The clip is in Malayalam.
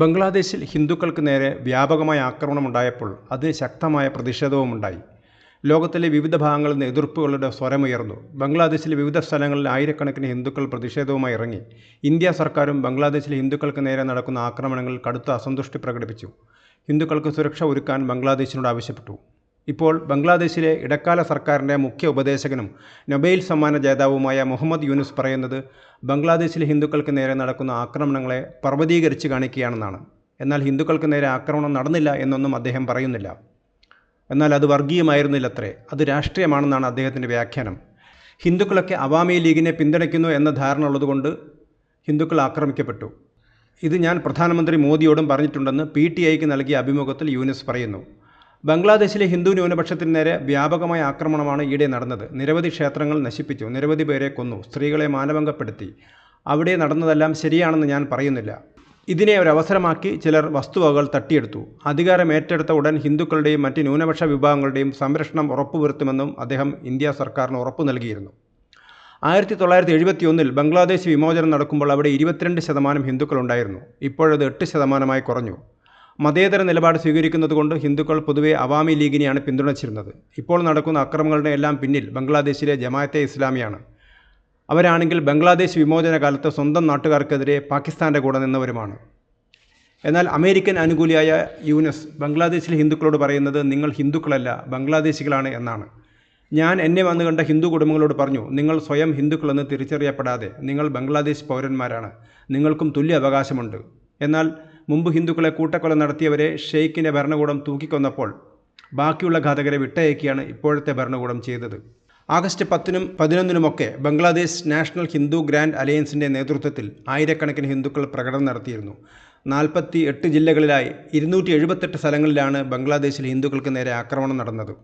ബംഗ്ലാദേശിൽ ഹിന്ദുക്കൾക്ക് നേരെ വ്യാപകമായ ആക്രമണമുണ്ടായപ്പോൾ അതിന് ശക്തമായ പ്രതിഷേധവുമുണ്ടായി. ലോകത്തിലെ വിവിധ ഭാഗങ്ങളിൽ നിന്ന് എതിർപ്പുകളുടെ സ്വരമുയർന്നു. ബംഗ്ലാദേശിലെ വിവിധ സ്ഥലങ്ങളിൽ ആയിരക്കണക്കിന് ഹിന്ദുക്കൾ പ്രതിഷേധവുമായി ഇറങ്ങി. ഇന്ത്യ സർക്കാരും ബംഗ്ലാദേശിലെ ഹിന്ദുക്കൾക്ക് നേരെ നടക്കുന്ന ആക്രമണങ്ങളിൽ കടുത്ത അസന്തുഷ്ടി പ്രകടിപ്പിച്ചു. ഹിന്ദുക്കൾക്ക് സുരക്ഷ ഒരുക്കാൻ ബംഗ്ലാദേശിനോട് ആവശ്യപ്പെട്ടു. ഇപ്പോൾ ബംഗ്ലാദേശിലെ ഇടക്കാല സർക്കാരിന്റെ മുഖ്യ ഉപദേശകനും നൊബേൽ സമ്മാന ജേതാവുമായ മുഹമ്മദ് യൂനുസ് പറയുന്നത് ബംഗ്ലാദേശിലെ ഹിന്ദുക്കൾക്ക് നേരെ നടക്കുന്ന ആക്രമണങ്ങളെ പർവതീകരിച്ച് കാണിക്കുകയാണെന്നാണ്. എന്നാൽ ഹിന്ദുക്കൾക്ക് നേരെ ആക്രമണം നടന്നില്ല എന്നൊന്നും അദ്ദേഹം പറയുന്നില്ല. എന്നാൽ അത് വർഗീയമായിരുന്നില്ലത്രേ അത് രാഷ്ട്രീയമാണെന്നാണ് അദ്ദേഹത്തിന്റെ വ്യാഖ്യാനം. ഹിന്ദുക്കളൊക്കെ അവാമി ലീഗിനെ പിന്തുണയ്ക്കുന്നു എന്ന ധാരണ ഉള്ളതുകൊണ്ട് ഹിന്ദുക്കൾ ആക്രമിക്കപ്പെട്ടു. ഇത് ഞാൻ പ്രധാനമന്ത്രി മോദിയോടും പറഞ്ഞിട്ടുണ്ടെന്ന് പി ടി ഐക്ക് നൽകിയ അഭിമുഖത്തിൽ യൂനിസ് പറയുന്നു. ബംഗ്ലാദേശിലെ ഹിന്ദു ന്യൂനപക്ഷത്തിന് നേരെ വ്യാപകമായ ആക്രമണമാണ് ഈയിടെ നടന്നത്. നിരവധി ക്ഷേത്രങ്ങൾ നശിപ്പിച്ചു. നിരവധി പേരെ കൊന്നു. സ്ത്രീകളെ മാനഭംഗപ്പെടുത്തി. അവിടെ നടന്നതെല്ലാം ശരിയാണെന്ന് ഞാൻ പറയുന്നില്ല. ഇതിനെ ഒരു അവസരമാക്കി ചിലർ വസ്തുവകകൾ തട്ടിയെടുത്തു. അധികാരം ഏറ്റെടുത്ത ഉടൻ ഹിന്ദുക്കളുടെയും മറ്റ് ന്യൂനപക്ഷ വിഭാഗങ്ങളുടെയും സംരക്ഷണം ഉറപ്പുവരുത്തുമെന്നും അദ്ദേഹം ഇന്ത്യ സർക്കാരിന് ഉറപ്പു നൽകിയിരുന്നു. ആയിരത്തി തൊള്ളായിരത്തി എഴുപത്തി ഒന്നിൽ ബംഗ്ലാദേശ് വിമോചനം നടക്കുമ്പോൾ അവിടെ ഇരുപത്തിരണ്ട് ശതമാനം ഹിന്ദുക്കളുണ്ടായിരുന്നു ഇപ്പോഴത് എട്ട് ശതമാനമായി കുറഞ്ഞു. മതേതര നിലപാട് സ്വീകരിക്കുന്നതുകൊണ്ട് ഹിന്ദുക്കൾ പൊതുവെ അവാമി ലീഗിനെയാണ് പിന്തുണച്ചിരുന്നത്. ഇപ്പോൾ നടക്കുന്ന അക്രമങ്ങളുടെ എല്ലാം പിന്നിൽ ബംഗ്ലാദേശിലെ ജമാഅത്തെ ഇസ്ലാമിയാണ്. അവരാണെങ്കിൽ ബംഗ്ലാദേശ് വിമോചന കാലത്ത് സ്വന്തം നാട്ടുകാർക്കെതിരെ പാകിസ്ഥാന്റെ കൂടെ നിന്നവരുമാണ്. എന്നാൽ അമേരിക്കൻ അനുകൂലിയായ യൂനസ് ബംഗ്ലാദേശിലെ ഹിന്ദുക്കളോട് പറയുന്നത് നിങ്ങൾ ഹിന്ദുക്കളല്ല ബംഗ്ലാദേശികളാണ് എന്നാണ്. ഞാൻ എന്നെ വന്നു കണ്ട ഹിന്ദു കുടുംബങ്ങളോട് പറഞ്ഞു നിങ്ങൾ സ്വയം ഹിന്ദുക്കളെന്ന് തിരിച്ചറിയപ്പെടാതെ നിങ്ങൾ ബംഗ്ലാദേശ് പൗരന്മാരാണ്. നിങ്ങൾക്കും തുല്യ അവകാശമുണ്ട്. എന്നാൽ മുമ്പ് ഹിന്ദുക്കളെ കൂട്ടക്കൊല നടത്തിയവരെ ഷെയ്ഖിന്റെ ഭരണകൂടം തൂക്കിക്കൊന്നപ്പോൾ ബാക്കിയുള്ള ഘാതകരെ വിട്ടയക്കുകയാണ് ഇപ്പോഴത്തെ ഭരണകൂടം ചെയ്തത്. ആഗസ്റ്റ് പത്തിനും പതിനൊന്നിനുമൊക്കെ ബംഗ്ലാദേശ് നാഷണൽ ഹിന്ദു ഗ്രാൻഡ് അലയൻസിന്റെ നേതൃത്വത്തിൽ ആയിരക്കണക്കിന് ഹിന്ദുക്കൾ പ്രകടനം നടത്തിയിരുന്നു. നാൽപ്പത്തി എട്ട് ജില്ലകളിലായി ഇരുന്നൂറ്റി എഴുപത്തെട്ട് സ്ഥലങ്ങളിലാണ് ബംഗ്ലാദേശിൽ ഹിന്ദുക്കൾക്ക് നേരെ ആക്രമണം നടന്നത്.